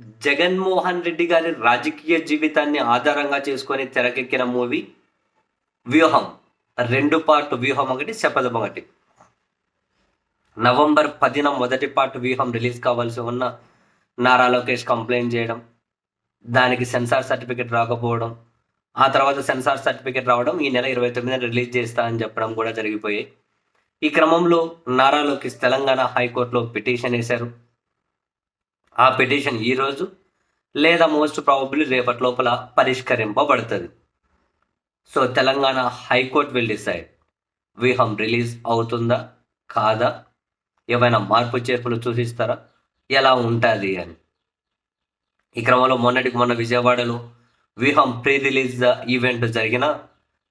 జగన్మోహన్ రెడ్డి గారి రాజకీయ జీవితాన్ని ఆధారంగా చేసుకొని తెరకెక్కిన మూవీ వ్యూహం. రెండు పార్ట్ వ్యూహం ఒకటి శపథం ఒకటి. నవంబర్ పదిన మొదటి పార్ట్ వ్యూహం రిలీజ్ కావాల్సి ఉన్న నారా లోకేష్ కంప్లైంట్ చేయడం దానికి సెన్సార్ సర్టిఫికేట్ రాకపోవడం ఆ తర్వాత సెన్సార్ సర్టిఫికెట్ రావడం ఈ నెల ఇరవై తొమ్మిదిన రిలీజ్ చేస్తా అని చెప్పడం కూడా జరిగిపోయాయి. ఈ క్రమంలో నారా లోకేష్ తెలంగాణ హైకోర్టులో పిటిషన్ వేశారు. ఆ పిటిషన్ ఈరోజు లేదా మోస్ట్ ప్రాబబ్లీ రేపటి లోపల పరిష్కరింపబడుతుంది. So Telangana high court will decide Vyuham release అవుతుందా? కాదా? ఏమైనా మార్పు చేర్పులు చూసిస్తారా? ఎలా ఉంటుంది అని. ఈ క్రమంలో మొన్నటికి మొన్న విజయవాడలో వ్యూహం ప్రీ రిలీజ్ ఈవెంట్ జరిగిన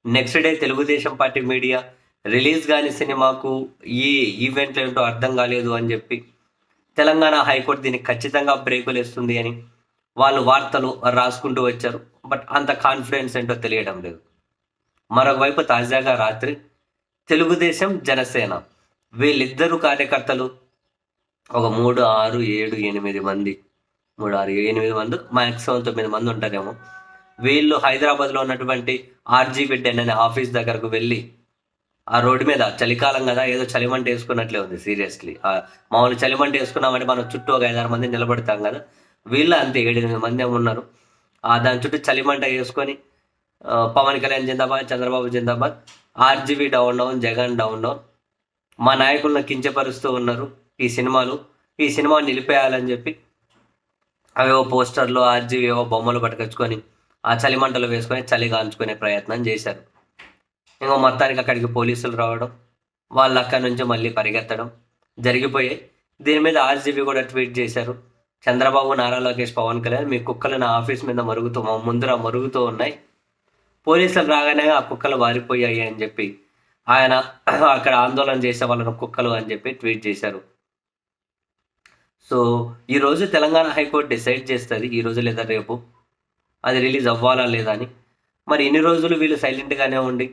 next day Telugudesam party media release కాని సినిమాకు ఈ ఈవెంట్లు ఏంటో అర్థం కాలేదు అని చెప్పి తెలంగాణ హైకోర్టు దీనికి ఖచ్చితంగా బ్రేకులు వేస్తుంది అని వాళ్ళు వార్తలు రాసుకుంటూ వచ్చారు. బట్ అంత కాన్ఫిడెన్స్ ఏంటో తెలియడం లేదు. మరొకవైపు తాజాగా రాత్రి తెలుగుదేశం జనసేన వీళ్ళిద్దరు కార్యకర్తలు ఒక మూడు ఆరు ఏడు ఎనిమిది మంది మూడు ఆరు ఎనిమిది మంది మ్యాక్సిమం తొమ్మిది మంది ఉంటారేమో. వీళ్ళు హైదరాబాద్లో ఉన్నటువంటి ఆర్జీబీ టెన్ అనే ఆఫీస్ దగ్గరకు వెళ్ళి ఆ రోడ్డు మీద చలికాలం కదా ఏదో చలిమంట వేసుకున్నట్లే ఉంది సీరియస్లీ. మామూలు చలిమంట వేసుకున్నామంటే మనం చుట్టూ ఒక ఐదారు మంది నిలబడతాం కదా వీళ్ళు అంతే ఏడెనిమిది మంది ఉన్నారు. ఆ దాని చుట్టూ చలిమంట వేసుకొని పవన్ కళ్యాణ్ జిందాబాద్ చంద్రబాబు జిందాబాద్ RGB down down Jagan down down. మా నాయకులను కించపరుస్తూ ఉన్నారు ఈ సినిమాలు. ఈ సినిమా నిలిపేయాలని చెప్పి అవేవో పోస్టర్లు ఆర్జీవి ఏవో బొమ్మలు పట్టుకొచ్చుకొని ఆ చలిమంటలు వేసుకొని చలి కాల్చుకునే ప్రయత్నం చేశారు. ఇంకో మొత్తానికి అక్కడికి పోలీసులు రావడం వాళ్ళు అక్కడి నుంచి మళ్ళీ పరిగెత్తడం జరిగిపోయాయి. దీని మీద ఆర్జీబీ కూడా ట్వీట్ చేశారు. చంద్రబాబు నారా లోకేష్ పవన్ కళ్యాణ్ మీ కుక్కలు నా ఆఫీస్ మీద మరుగుతూ మా ముందర మరుగుతూ ఉన్నాయి. పోలీసులు రాగానే ఆ కుక్కలు వారిపోయాయి అని చెప్పి ఆయన అక్కడ ఆందోళన చేసే వాళ్ళను కుక్కలు అని చెప్పి ట్వీట్ చేశారు. సో ఈ రోజు తెలంగాణ హైకోర్టు డిసైడ్ చేస్తుంది ఈ రోజు లేదా రేపు. అది రిలీజ్ అవ్వాలా లేదా అని. మరి ఇన్ని రోజులు వీళ్ళు సైలెంట్గానే ఉండి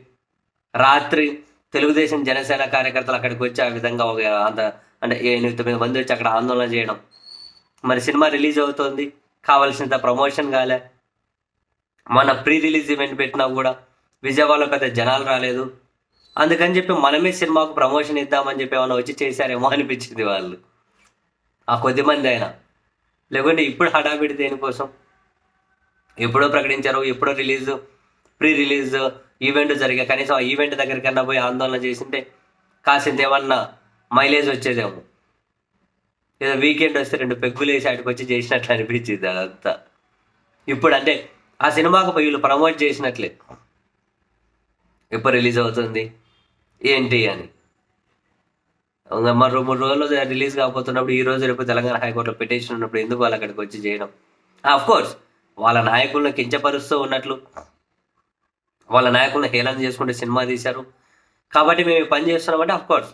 రాత్రి తెలుగుదేశం జనసేన కార్యకర్తలు అక్కడికి వచ్చి ఆ విధంగా ఒక అంత అంటే ఎనిమిది తొమ్మిది మంది వచ్చి అక్కడ ఆందోళన చేయడం. మరి సినిమా రిలీజ్ అవుతుంది. కావాల్సినంత ప్రమోషన్ కాలే. మన ప్రీ రిలీజ్ ఈవెంట్ పెట్టినా కూడా విజయవాడలో పెద్ద జనాలు రాలేదు. అందుకని చెప్పి మనమే సినిమాకు ప్రమోషన్ ఇద్దామని చెప్పి ఏమైనా వచ్చి చేశారేమో అనిపించింది వాళ్ళు. ఆ కొద్ది మంది అయినా. లేకుంటే ఇప్పుడు హడావిడి దేనికోసం? ఎప్పుడో ప్రకటించారు ఎప్పుడో రిలీజ్ ప్రీ రిలీజ్ ఈవెంట్ జరిగే కనీసం ఆ ఈవెంట్ దగ్గరికన్నా పోయి ఆందోళన చేసింటే కాసింత ఏమన్నా మైలేజ్ వచ్చేదేమో. ఏదో వీకెండ్ వస్తే రెండు పెగ్గులు వేసి ఆడికి వచ్చి చేసినట్లు అనిపించింది అదంతా. ఇప్పుడు అంటే ఆ సినిమాకు వీళ్ళు ప్రమోట్ చేసినట్లే. ఎప్పుడు రిలీజ్ అవుతుంది? ఏంటి అని. మరో మూడు రోజుల్లో రిలీజ్ కాకపోతున్నప్పుడు ఈ రోజు రేపు తెలంగాణ హైకోర్టులో పిటిషన్ ఉన్నప్పుడు ఎందుకు వాళ్ళు అక్కడికి వచ్చి చేయడం? ఆఫ్ కోర్స్ వాళ్ళ నాయకులను కించపరుస్తూ ఉన్నట్లు వాళ్ళ నాయకులను హేళన చేసుకుంటే సినిమా తీశారు. కాబట్టి మేము పని చేస్తున్నామంటే of course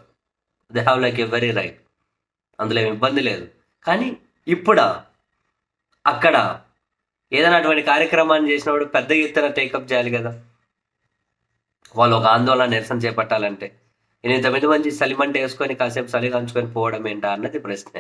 they have like a very right అందులో ఏమి ఇబ్బంది లేదు. కానీ ఇప్పుడు అక్కడ ఏదైనా అటువంటి కార్యక్రమాన్ని చేసినప్పుడు పెద్ద ఎత్తున టేకప్ చేయాలి కదా. వాళ్ళు ఒక ఆందోళన నిరసన చేపట్టాలంటే నేను తొమ్మిది మంది చలిమంట వేసుకొని కాసేపు చలి కంచుకొని పోవడం ఏంటా? అన్నది ప్రశ్న.